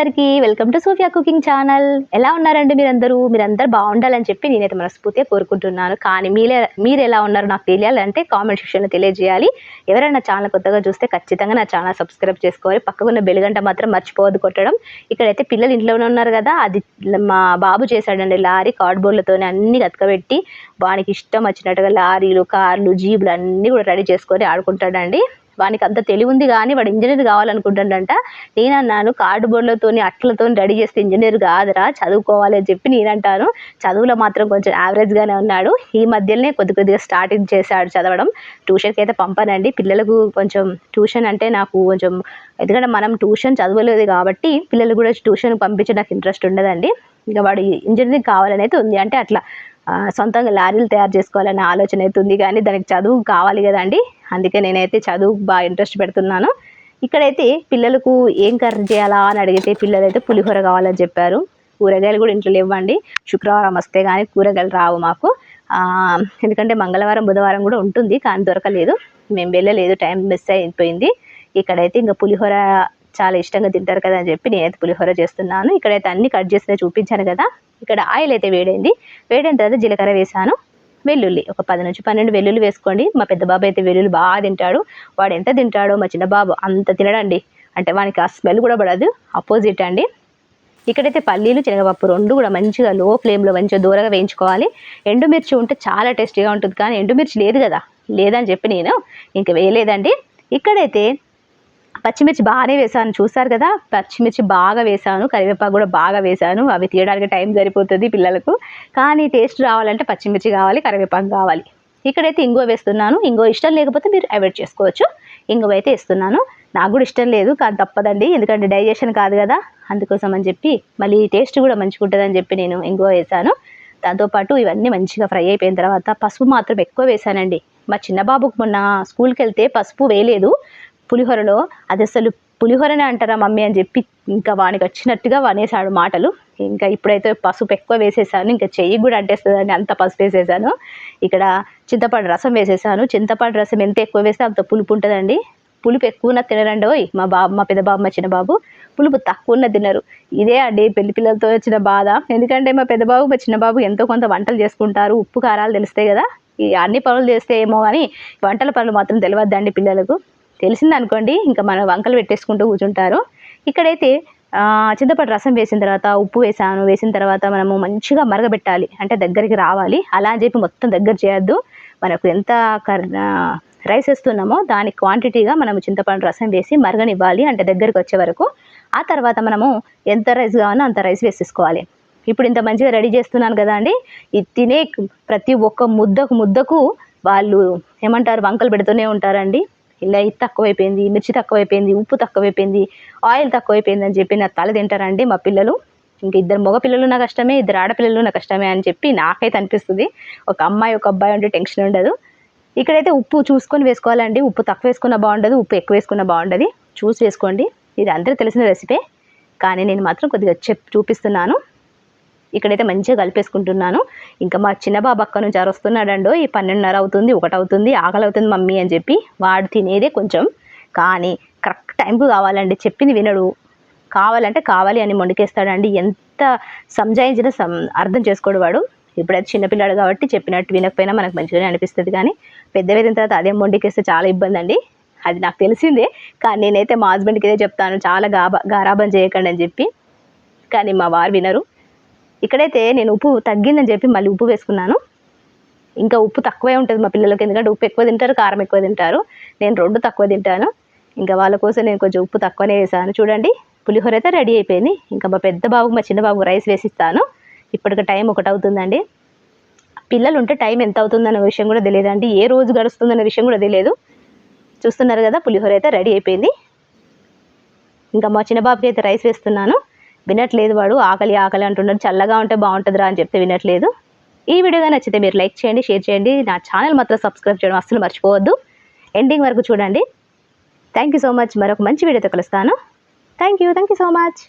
అందరికీ welcome to Sophia cooking channel. ఎలా ఉన్నారండి మీరందరూ? మీరందరూ బాగుండాలని చెప్పి నేనైతే మనస్ఫూర్తిగా కోరుకుంటున్నాను. కానీ మీరే మీరు ఎలా ఉన్నారో నాకు తెలియాలంటే కామెంట్ సెక్షన్లో తెలియజేయాలి. ఎవరైనా ఛానల్ కొత్తగా చూస్తే ఖచ్చితంగా నా ఛానల్ సబ్స్క్రైబ్ చేసుకోవాలి. పక్కకున్న బెలుగంట మాత్రం మర్చిపోవద్దు కొట్టడం. ఇక్కడైతే పిల్లలు ఇంట్లోనే ఉన్నారు కదా అది మా బాబు చేశాడండి లారీ కార్డ్బోర్డ్లతోనే అన్ని కతకబెట్టి వానికి ఇష్టం వచ్చినట్టుగా లారీలు కార్లు జీబులు అన్నీ కూడా రెడీ చేసుకొని ఆడుకుంటాడండి. వానికి అంత తెలివి ఉంది కానీ వాడు ఇంజనీర్ కావాలనుకుంటాడంట. నేను అన్నాను కార్డు బోర్డులతోని అట్లతో రెడీ చేస్తే ఇంజనీర్ కాదురా చదువుకోవాలి అని చెప్పి నేనంటాను. చదువులో మాత్రం కొంచెం యావరేజ్గానే ఉన్నాడు. ఈ మధ్యలోనే కొద్ది కొద్దిగా స్టార్టింగ్ చేశాడు చదవడం. ట్యూషన్కి అయితే పంపానండి. పిల్లలకు కొంచెం ట్యూషన్ అంటే నాకు కొంచెం ఎందుకంటే మనం ట్యూషన్ చదవలేదు కాబట్టి పిల్లలు కూడా ట్యూషన్ పంపించే నాకు ఇంట్రెస్ట్ ఉండదండి. ఇంకా వాడు ఇంజనీరింగ్ కావాలని అయితే ఉంది. అంటే అట్లా సొంతంగా లారీలు తయారు చేసుకోవాలనే ఆలోచన అయితే ఉంది కానీ దానికి చదువు కావాలి కదండి. అందుకే నేనైతే చదువు బాగా ఇంట్రెస్ట్ పెడుతున్నాను. ఇక్కడైతే పిల్లలకు ఏం కర్రీ చేయాలా అని అడిగితే పిల్లలు అయితే పులిహోర కావాలని చెప్పారు. కూరగాయలు కూడా ఇంట్లో ఇవ్వండి శుక్రవారం వస్తే కానీ కూరగాయలు రావు మాకు. ఎందుకంటే మంగళవారం బుధవారం కూడా ఉంటుంది కానీ దొరకలేదు. మేము వెళ్ళలేదు టైం మిస్ అయిపోయింది. ఇక్కడైతే ఇంకా పులిహోర చాలా ఇష్టంగా తింటారు కదా అని చెప్పి నేనైతే పులిహోర చేస్తున్నాను. ఇక్కడైతే అన్ని కట్ చేసిన చూపించాను కదా. ఇక్కడ ఆయిల్ అయితే వేడైంది. వేడైన తర్వాత జీలకర్ర వేసాను. వెల్లుల్లి ఒక పది నుంచి పన్నెండు వెల్లుల్లి వేసుకోండి. మా పెద్ద బాబు అయితే వెల్లుల్లి బాగా తింటాడు. వాడు ఎంత తింటాడో మా చిన్న బాబు అంత తినడండి. అంటే వానికి ఆ స్మెల్ కూడా పడదు. అపోజిట్ అండి. ఇక్కడైతే పల్లీలు శనగపప్పు రెండు కూడా మంచిగా లో ఫ్లేమ్లో మంచిగా దూరగా వేయించుకోవాలి. ఎండుమిర్చి ఉంటే చాలా టేస్టీగా ఉంటుంది కానీ ఎండుమిర్చి లేదు కదా. లేదని చెప్పి నేను ఇంక వేయలేదండి. ఇక్కడైతే పచ్చిమిర్చి బాగానే వేసాను చూసారు కదా? పచ్చిమిర్చి బాగా వేసాను కరివేపాకు కూడా బాగా వేసాను అవి తీయడానికి టైం సరిపోతుంది పిల్లలకు. కానీ టేస్ట్ రావాలంటే పచ్చిమిర్చి కావాలి కరివేపాకు కావాలి. ఇక్కడైతే ఇంగువ వేస్తున్నాను. ఇంగువ ఇష్టం లేకపోతే మీరు అవాయిడ్ చేసుకోవచ్చు. ఇంగువ అయితే ఇస్తున్నాను నాకు కూడా ఇష్టం లేదు కానీ తప్పదండి. ఎందుకంటే డైజెషన్ కాదు కదా. అందుకోసం అని చెప్పి మళ్ళీ టేస్ట్ కూడా మంచిగా ఉంటుందని చెప్పి నేను ఇంగువ వేసాను దాంతోపాటు ఇవన్నీ మంచిగా ఫ్రై అయిపోయిన తర్వాత పసుపు మాత్రం ఎక్కువ వేసానండి మా చిన్న బాబుకు మొన్న స్కూల్కి వెళ్తే పసుపు వేయలేదు. పులిహోరలో అది అసలు పులిహోరనే అంటారా మమ్మీ అని చెప్పి ఇంకా వానికి వచ్చినట్టుగా వనేసాడు మాటలు. ఇంకా ఇప్పుడైతే పసుపు ఎక్కువ వేసేసాను ఇంకా చెయ్యి కూడా అంటేస్తుందని అంత పసుపు వేసేసాను. ఇక్కడ చింతపండు రసం వేసేసాను. చింతపండు రసం ఎంత ఎక్కువ వేస్తే అంత పులుపు ఉంటుందండి. పులుపు ఎక్కువ ఉన్న తినరండి ఓయ్ మా బాబు మా పెద్ద బాబు మా చిన్న బాబు పులుపు తక్కువ ఉన్న తినరు. ఇదే అండి పెళ్ళి పిల్లలతో వచ్చిన బాధ. ఎందుకంటే మా పెద్ద బాబు మా చిన్న బాబు ఎంతో కొంత వంటలు చేసుకుంటారు. ఉప్పు కారాలు తెలుస్తాయి కదా. ఈ అన్ని పనులు చేస్తే ఏమో కానీ వంటల పనులు మాత్రం తెలియద్దండి పిల్లలకు. తెలిసింది అనుకోండి ఇంకా మన వంకలు పెట్టేసుకుంటూ కూర్చుంటారు. ఇక్కడైతే చింతపండు రసం వేసిన తర్వాత ఉప్పు వేసాను వేసిన తర్వాత మనము మంచిగా మరగబెట్టాలి. అంటే దగ్గరికి రావాలి. అలా అని చెప్పి మొత్తం దగ్గర చేయొద్దు. మనకు ఎంత కర్ రైస్ వేస్తున్నామో దాని క్వాంటిటీగా మనము చింతపండు రసం వేసి మరగనివ్వాలి. అంటే దగ్గరికి వచ్చే వరకు. ఆ తర్వాత మనము ఎంత రైస్ కావాలో అంత రైస్ వేసేసుకోవాలి. ఇప్పుడు ఇంత మంచిగా రెడీ చేస్తున్నాను కదా అండి. ఇది తినే ప్రతి ఒక్క ముద్దకు ముద్దకు వాళ్ళు ఏమంటారు వంకలు పెడుతూనే ఉంటారండి. ఇలా ఇది తక్కువైపోయింది మిర్చి తక్కువైపోయింది ఉప్పు తక్కువైపోయింది ఆయిల్ తక్కువైపోయింది అని చెప్పి నా తల తింటారండి మా పిల్లలు. ఇంక ఇద్దరు మగ పిల్లలు నా కష్టమే ఇద్దరు ఆడపిల్లలు నా కష్టమే అని చెప్పి నాకైతే అనిపిస్తుంది. ఒక అమ్మాయి ఒక అబ్బాయి ఉంటే టెన్షన్ ఉండదు. ఇక్కడైతే ఉప్పు చూసుకొని వేసుకోవాలండి. ఉప్పు తక్కువ వేసుకున్న బాగుండదు ఉప్పు ఎక్కువ వేసుకున్న బాగుండదు. చూసి వేసుకోండి. ఇది అందరూ తెలిసిన రెసిపీ. కానీ నేను మాత్రం కొద్దిగా చెప్ చూపిస్తున్నాను. ఇక్కడైతే మంచిగా కలిపేసుకుంటున్నాను. ఇంకా మా చిన్న బాబు అక్క నుంచి అరొస్తున్నాడండో ఈ పన్నెండున్నర అవుతుంది ఒకటి అవుతుంది ఆకలి అవుతుంది మమ్మీ అని చెప్పి వాడు తినేదే కొంచెం. కానీ కరెక్ట్ టైంకు కావాలండి చెప్పింది వినడు. కావాలంటే కావాలి అని మొండికేస్తాడండి. ఎంత సంజాయించినా సం అర్థం చేసుకోడు వాడు. ఇప్పుడైతే చిన్నపిల్లాడు కాబట్టి చెప్పినట్టు వినకపోయినా మనకు మంచిగానే అనిపిస్తుంది కానీ పెద్ద తర్వాత అదే మొండికేస్తే చాలా ఇబ్బంది అండి అది నాకు తెలిసిందే. కానీ నేనైతే మా హస్బెండ్కి ఇదే చెప్తాను చాలా గాబా గారాబం చేయకండి అని చెప్పి. కానీ మా వారు వినరు. ఇక్కడైతే నేను ఉప్పు తగ్గిందని చెప్పి మళ్ళీ ఉప్పు వేసుకున్నాను. ఇంకా ఉప్పు తక్కువే ఉంటుంది మా పిల్లలకి ఎందుకంటే ఉప్పు ఎక్కువ తింటారు కారం ఎక్కువ తింటారు. నేను రెండు తక్కువ తింటాను. ఇంకా వాళ్ళ కోసం నేను కొంచెం ఉప్పు తక్కువనే వేసాను. చూడండి పులిహోర అయితే రెడీ అయిపోయింది. ఇంకా మా పెద్ద బాబుకు మా చిన్న బాబుకు రైస్ వేసిస్తాను. ఇప్పటికి టైం ఒకటి అవుతుందండి పిల్లలు ఉంటే టైం ఎంత అవుతుందన్న విషయం కూడా తెలియదండి. ఏ రోజు గడుస్తుందన్న విషయం కూడా తెలియదు. చూస్తున్నారు కదా పులిహోర అయితే రెడీ అయిపోయింది. ఇంకా మా చిన్న బాబుకి అయితే రైస్ వేస్తున్నాను. వినట్లేదు వాడు ఆకలి ఆకలి అంటున్నాడు చల్లగా ఉంటే బాగుంటుందిరా అని చెప్తే వినట్లేదు. ఈ వీడియోగా నచ్చితే మీరు లైక్ చేయండి షేర్ చేయండి. నా ఛానల్ మాత్రం సబ్స్క్రైబ్ చేయడం అస్సలు మర్చిపోవద్దు. ఎండింగ్ వరకు చూడండి. థ్యాంక్ యూ సో మచ్ మరొక మంచి వీడియోతో కలుస్తాను. Thank you thank you so much